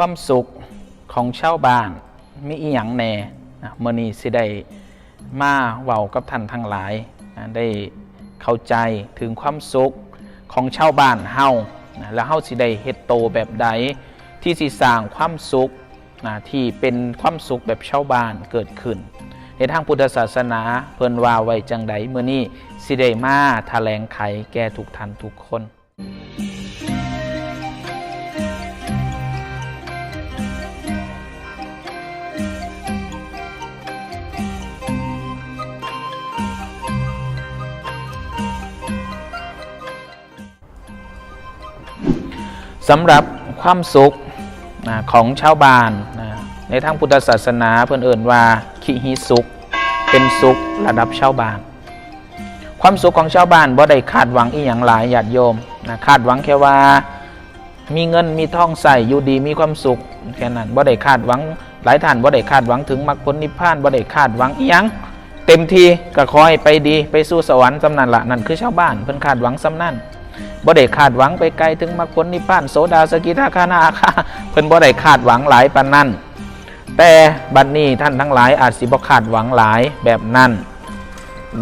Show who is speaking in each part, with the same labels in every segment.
Speaker 1: ความสุขของชาวบ้านมีอีหยังแน่อะมื่อนี้สิได้มาเว้ากับท่านทั้งหลายได้เข้าใจถึงความสุขของชาวบ้านเฮาแล้วเฮาสิได้เฮ็ดโตแบบใดที่สิสร้างความสุขที่เป็นความสุขแบบชาวบ้านเกิดขึ้น ในทางพุทธศาสนาเพิ่นว่าไว้จังใดเมื่อนี้สิได้มาแถลงไขแก่ทุกท่านทุกคน สำหรับความสุขนะของชาวบ้านนะในทางพุทธศาสนาเพื่อนเอ่นว่าคิหิสุข เป็นสุขระดับชาวบ้าน ความสุขของชาวบ้านบ่ได้คาดหวังอีหยังหลายญาติโยมนะคาดหวังแค่ว่ามีเงินมีทองใส่อยู่ดีมีความสุขแค่นั้นบ่ได้คาดหวังหลายท่านบ่ได้คาดหวังถึงมรรคผลนิพพานบ่ได้คาดหวังอีหยังเต็มทีก็ขอให้ไปดีไปสู่สวรรค์สำนันละนั่นคือชาวบ้านเพิ่นคาดหวังสำนั่น บ่ได้คาดหวังไปไกลถึงมรรคผลนิพพานโสดาสกิทาคานาคาเพิ่นบ่ได้คาดหวังหลายปานนั้น แต่บัดนี้ท่านทั้งหลายอาจสิบ่คาดหวังหลายแบบนั้น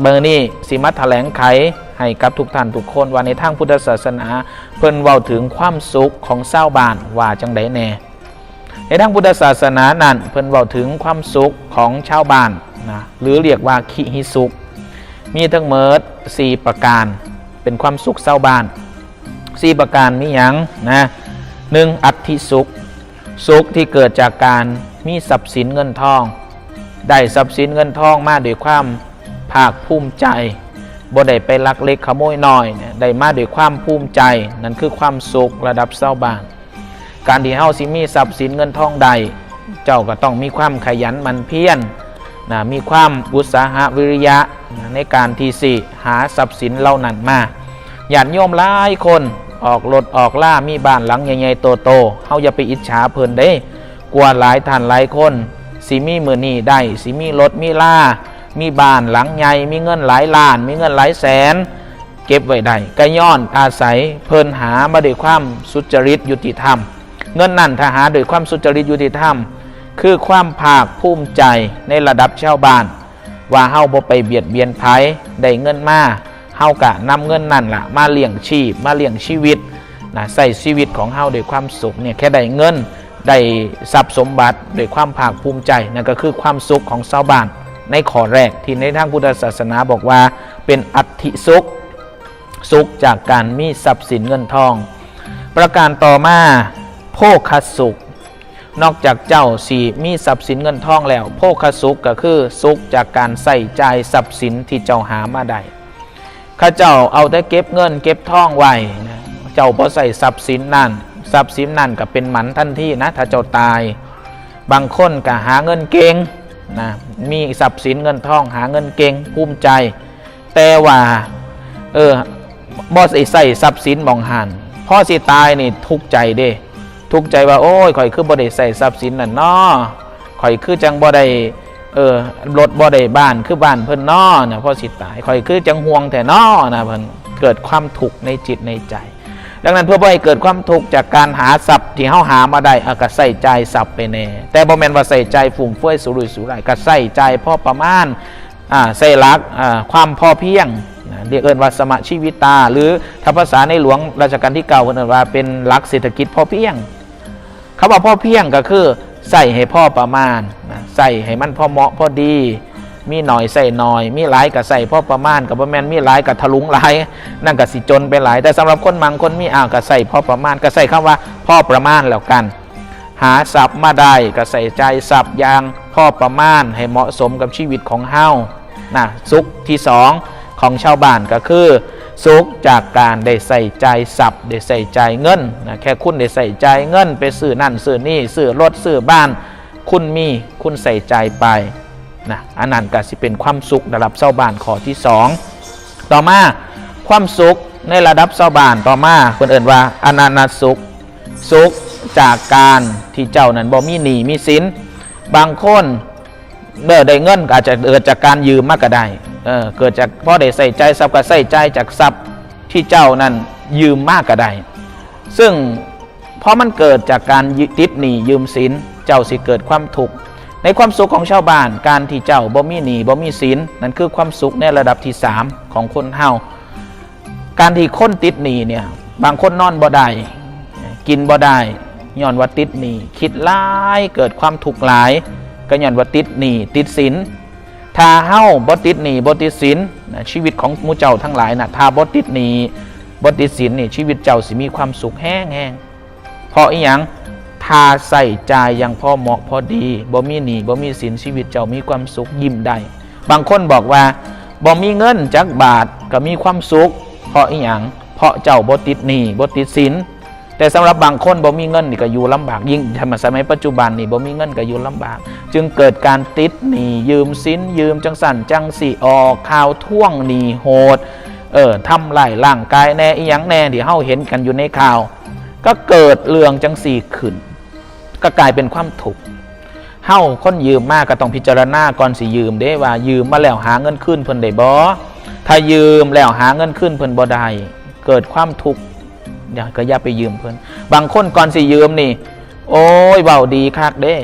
Speaker 1: เบอร์นี้สิมาแถลงไขให้กับทุกท่านทุกคนว่าในทางพุทธศาสนา เพิ่นเว้าถึงความสุขของชาวบ้าบานว่าจังไดแน่ในทางพุทธศาสนานั้นเพิ่นเว้าถึงความสุขของชาวบ้านนะหรือเรียกว่าคิหิสุข มีทั้งเมิด4ประการเป็นความสุขชาวบ้าน สี่ประการมีหยังนะหนึ่งอัตถิสุข สุขที่เกิดจากการมีทรัพย์สินเงินทอง ได้ทรัพย์สินเงินทองมาด้วยความภาคภูมิใจบ่ได้ไปลักเล็กขโมยน้อยเนี่ยได้มาด้วยความภูมิใจ นั่นคือความสุขระดับเศร้าบาน การที่เฮาสิมีทรัพย์สินเงินทองใด เจ้าก็ต้องมีความขยันหมันเพียรนะมีความอุตสาหะวิริยะในการที่สิหาทรัพย์สินเหล่านั้นมาญาติโยมหลายคน ออกรถออกล่ามีบ้านหลังใหญ่ๆโตๆเฮาอย่าไปอิจฉาเพิ่นเด้ กลัวหลายท่านหลายคนสิมีมือนี่ได้สิมีรถมีล่ามีบ้านหลังใหญ่มีเงินหลายล้าน มีเงินหลายแสน เก็บไว้ได้ก็ย้อนอาศัยเพิ่นหามาด้วยความสุจริตยุติธรรม เงินนั่นถ้าหาด้วยความสุจริตยุติธรรม คือความภาคภูมิใจในระดับชาวบ้าน ว่าเฮาบ่ไปเบียดเบียนไผได้เงินมา เฮากะนำเงินนั่นล่ะมาเลี้ยงชีพมาเลี้ยงชีวิตนะใส่ชีวิตของเฮาด้วยความสุขเนี่ยแค่ได้เงินได้ทรัพย์สมบัติด้วยความภาคภูมิใจนั่นก็คือความสุขของชาวบ้านในข้อแรกที่ในทางพุทธศาสนาบอกว่าเป็นอัติสุขสุขจากการมีทรัพย์สินเงินทอง ประการต่อมาโภคสุข นอกจากเจ้าสีมีทรัพย์สินเงินทองแล้ว โภคสุขก็คือสุขจากการใส่ใจทรัพย์สินที่เจ้าหามาได้ ข้าเจ้าเอาแต่เก็บเงิน เก็บทองไว้นะเจ้าพอใส่ทรัพย์สินนั่นทรัพย์สินนั่นก็เป็นหมันทันทีนะถ้าเจ้าตาย บางคนก็หาเงินเก่งนะมีทรัพย์สินเงินทองหาเงินเก่งภูมิใจ แต่ว่าเออบอสไอใส่ทรัพย์สินมองหันพ่อสิตายนี่ทุกใจเด้ทุกใจว่าโอ้ยข่อยคือบ่ได้ใส่ทรัพย์สินนั่นน้อข่อยคือจังบ่ได้ เออรถบ่ได้บ้านคือบ้านเพิ่นนอนะพ่อสิตายข่อยคือจังห่วงแต่นอนะเพิ่นเกิดความทุกข์ในจิตในใจ ดังนั้นเพื่อบ่ให้เกิดความทุกข์จากการหาทรัพย์ที่เฮาหามาได้เอาก็ใส่ใจทรัพย์ไปแน่แต่บ่แม่นว่าใส่ใจฟุ่มเฟือยสุรุ่ยสุร่ายก็ใส่ใจพอประมาณอ่าใส่หลักอ่าความพอเพียงเรียกเอิ้นว่าสมชีวิตา หรือถ้าภาษาในหลวงรัชกาลที่เก้าเพิ่นเอิ้นว่าเป็นหลักเศรษฐกิจพอเพียงคำว่าพ่อเพียงก็คือ ใส่ให้พ่อประมาณนะใส่ให้มันพอเหมาะพอดี มีหน่อยใส่หน่อย มีหลายกับใส่พ่อประมาณกับประมาณมีหลายกับทะลุงหลาย นั่นกับสิจนไปหลาย แต่สำหรับคนบางคนมีอ่าวกับใส่พ่อประมาณก็ใส่คำว่าพ่อประมาณแล้วกัน หาทรัพย์มาได้ก็ใส่ใจทรัพย์อย่างพ่อประมาณให้เหมาะสมกับชีวิตของเฮานะสุขที่สองของชาวบ้านก็คือ สุขจากการได้ใส่ใจทรัพย์ได้ใส่ใจเงินนะแค่คุณได้ใส่ใจเงิน ไปซื้อนั่นซื้อนี่ซื้อรถซื้อบ้าน คุณมีคุณใส่ใจไปนะอันนั้นก็สิเป็นความสุขระดับเศร้าบ้านข้อที่สองต่อมาความสุขในระดับเศร้าบ้านต่อมาคนเอื่นว่าอนันตสุข สุขจากการที่เจ้านั้นบ่มีหนี้มีสินบางคนเมื่อได้เงินอาจจะเกิดจากการยืมมากก็ได้ เออเกิดจากพ่อได้ใส่ใจทรัพย์ก็ใส่ใจจากทรัพย์ที่เจ้านั้นยืมมากก็ได้ ซึ่งเพราะมันเกิดจากการติดหนี้ยืมสินเจ้าสิเกิดความทุกข์ในความสุขของชาวบ้านการที่เจ้าบ่มีหนี้บ่มีสินนั่นคือความสุขในระดับที่ 3 ของคนเฮาการที่คนติดหนี้เนี่ยบางคนนอนบ่ได้กินบ่ได้ย้อนว่าติดหนี้คิดหลายเกิดความทุกข์หลายก็ย้อนว่าติดหนี้ติดสิน ถ้าเฮาบ่ติดหนีบ่ติดสินชีวิตของมูเจ้าทั้งหลายนะถ้าบ่ติดหนีบ่ติดสินนี่ชีวิตเจ้าสิมีความสุขแห้งแห้งเพราะอีหยังถ้าใส่ใจยอย่างพอเหมาะพอดีบ่มีหนีบ่มีสินชีวิตเจ้ามีความสุขยิ้มได้ บางคนบอกว่าบ่มีเงินจักบาทก็มีความสุข เพราะอีหยังเพราะเจ้าบ่ติดหนีบ่ติดสิน แต่สำหรับบางคนบ่มีเงินนี่ก็อยู่ลำบากยิ่งธรรมสมัยปัจจุบันนี่บ่มีเงินก็อยู่ลำบาก จึงเกิดการติดหนี้ยืมสินยืมจังสันจังสีออกข่าวท่วงหนี้โหดเออทำลายร่างกายแน่อีหยังแน่ที่เฮาเห็นกันอยู่ในข่าว ก็เกิดเรื่องจังสี่ขึ้น ก็กลายเป็นความถูกข์เฮาคนยืมมากก็ต้องพิจารณาก่อนสิยืมเด้ว่ายืมมาแล้วหาเงินขึ้นเพิ่นได้บ่ถ้ายืมแล้วหาเงินขึ้นเพิ่นบ่ได้เกิดความทุกข์ อย่าก็อย่าไปยืมเพิ่นบางคนก่อนสิยืมนี่ โอ้ยเว้าดีคักเด้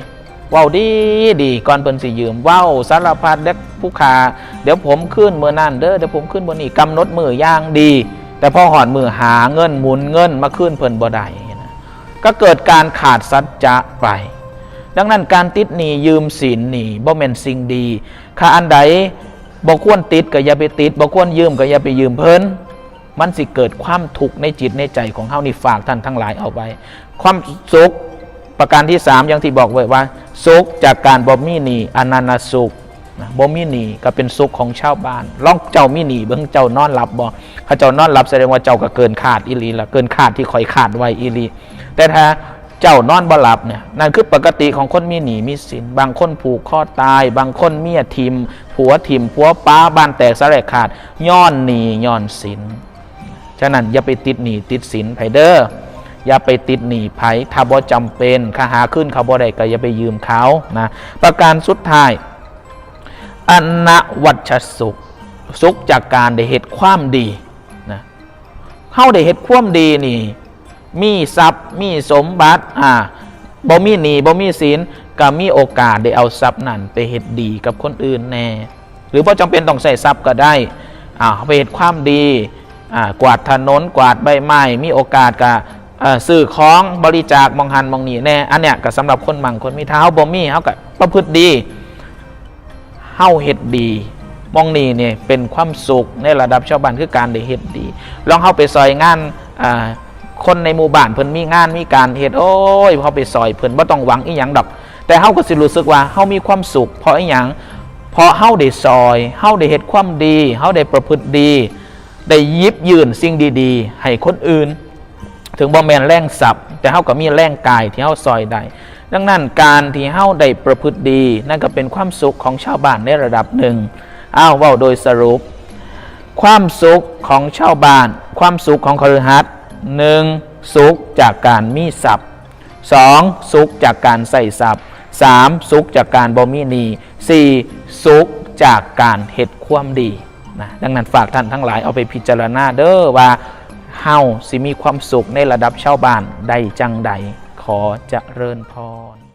Speaker 1: เว้าดีดีก่อนเพิ่นสิยืมเว้าสารพัดเด็กผู้ขาเดี๋ยวผมขึ้นเมื่อนั่นเด้อเดี๋ยวผมขึ้นบนนี้กำหนดมือย่างดี แต่พอหอนมือหาเงินหมุนเงินมาขึ้นเพิ่นบ่ได้นะก็เกิดการขาดสัจจะไป ดังนั้นการติดหนี้ยืมสินหนี้บ่แม่นสิ่งดีค่าอันใดบ่ควรติดก็อย่าไปติดบ่ควรยืมก็อย่าไปยืมเพิ่น มันสิเกิดความทุกข์ในจิตในใจของเฮานี่ฝากท่านทั้งหลายเอาไว้ ความสุขประการที่3อย่างที่บอกไว้ว่าสุขจากการบ่มีหนีอนันตสุขบ่มีหนีก็เป็นสุขของชาวบ้านลองเจ้ามีหนีเบิ่งเจ้านอนหลับบ่ถ้าเจ้านอนหลับแสดงว่าเจ้าก็เกินขาดอีลีละเกินขาดที่คอยขาดไว้อีลีแต่ถ้าเจ้านอนบ่หลับเนี่ยนั่นคือปกติของคนมีหนีมีสิน บางคนผูกคอตาย บางคนเมียทิมผัวทิมผัวป้าบ้านแตกสลายขาดย้อนหนีย้อนสิน ฉะนั้นอย่าไปติดหนี้ติดสินไผเดอ้ออย่าไปติดหนี้ไผถ้าบ่จำเป็นค่าหาขึ้นเขาบ่ได้ก็อย่าไปยืมเขานะประการสุดท้ายอนวัชสุขสุขจากการได้เหตุความดีนะเข้าได้เหตุความดีนี่มีทรัพย์มีสมบัติอ่าบ่มีหนี้บ่มีศีลก็มีโอกาสได้เอาทรัพย์นั้นไปเหตุดีกับคนอื่นแน่ หรือบ่จำเป็นต้องใส่ทรัพย์ก็ได้อ่าไปเหตุความดี กวาดถนนกวาดใบไม้มีโอกาสกับซื้อของบริจาคมองหันมองนี่แน่อันเนี้ยก็สำหรับคนมั่งคนมีเท้าบ่มีเขาก็ประพฤติดีเฮาเฮ็ดดีมองนี่เนี่ยเป็นความสุขในระดับชาวบ้านคือการได้เฮ็ดดี ลองเข้าไปซอยงานคนในหมู่บ้านเพิ่นมีงานมีการเฮ็ดโอ้ยเขาไปซอยเพิ่นบ่ต้องหวังอีหยังดอก แต่เฮาก็สิรู้สึกว่าเฮามีความสุขเพราะอีหยังเพราะเฮาได้ซอยเฮาได้เฮ็ดความดีเฮาได้ประพฤติดี ได้ยิบยืนสิ่งดีๆ ให้คนอื่น ถึงบ่แมนแรงสับแต่เฮาก็มีแรงกายที่เฮาซอยได้ดังนั้นการที่เฮาได้ประพฤติดี นั่นก็เป็นความสุขของชาวบ้านในระดับหนึ่งอ้าวว่าโดยสรุป ความสุขของชาวบ้าน ความสุขของคฤหัสถ์หนึ่งสุขจากการมีทรัพย์สองสุขจากการใส่ทรัพย์สามสุขจากการบ่มีหนี้สี่สุขจากการเฮ็ดความดี นะดังนั้นฝากท่านทั้งหลายเอาไปพิจารณาเด้อว่าเฮาสิมีความสุขในระดับชาวบ้านใดจังใดขอจเจริญพร